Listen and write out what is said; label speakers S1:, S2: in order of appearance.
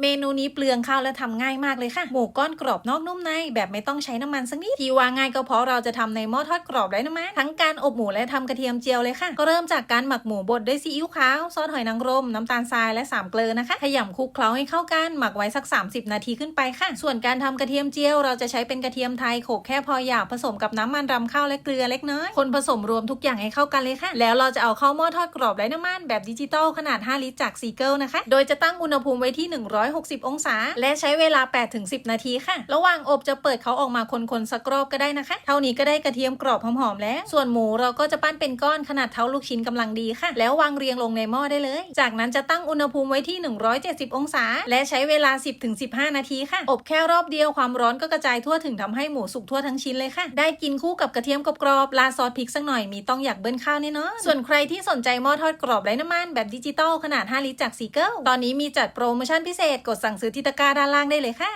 S1: เมนูนี้เปลืองข้าวและทำง่ายมากเลยค่ะ หมูก้อนกรอบนอกนุ่มใน แบบไม่ต้องใช้น้ำมันสักนิด ที่ว่าง่ายก็เพราะเราจะทำในหม้อทอดกรอบได้นะมะทั้งการอบหมูและทำกระเทียมเจียวเลยค่ะ ก็เริ่มจากการหมักหมูบดด้วยซีอิ๊วขาว ซอสหอยนางรม น้ำตาลทรายและสามเกลือนะคะ ขยำคลุกเคล้าให้เข้ากัน หมักไว้สัก 30 นาทีขึ้นไปค่ะ ส่วนการทำกระเทียมเจียว เราจะใช้เป็นกระเทียมไทยโขกแค่พอหยาบผสมกับน้ำมันรำข้าวและเกลือเล็กน้อย คนผสมรวมทุกอย่างให้เข้ากันเลยค่ะ แล้วเราจะเอาเข้าหม้อทอดกรอบไร้น้ำมันแบบดิจิตอลขนาด 5 ลิตรจากซีเกิลนะคะ โดยจะตั้งอุณหภูมิไว้ที่160 องศา และใช้เวลา 8-10 นาทีค่ะ ระหว่างอบจะเปิดเขาออกมาคนๆสักรอบก็ได้นะคะ เท่านี้ก็ได้กระเทียมกรอบหอมๆแล้ว ส่วนหมูเราก็จะปั้นเป็นก้อนขนาดเท่าลูกชิ้นกำลังดีค่ะ แล้ววางเรียงลงในหม้อได้เลย จากนั้นจะตั้งอุณหภูมิไว้ที่ 170 องศา และใช้เวลา 10-15 นาทีค่ะ อบแค่รอบเดียวความร้อนก็กระจายทั่วถึงทำให้หมูสุกทั่วทั้งชิ้นเลยค่ะ ได้กินคู่กับกระเทียมกรอบๆราซอสพริกสักหน่อยมีต้องอยากเบิ้ลข้าวแน่นอนส่วนใครที่สนใจหม้อทอดกรอบไร้น้ำมันแบบดิจิตอลขนาด 5 ลิตรจากซีเกิลตอนนี้มีจัดโปรโมชั่นพิเศษกดสั่งซื้อที่ตะกร้าด้านล่างได้เลยค่ะ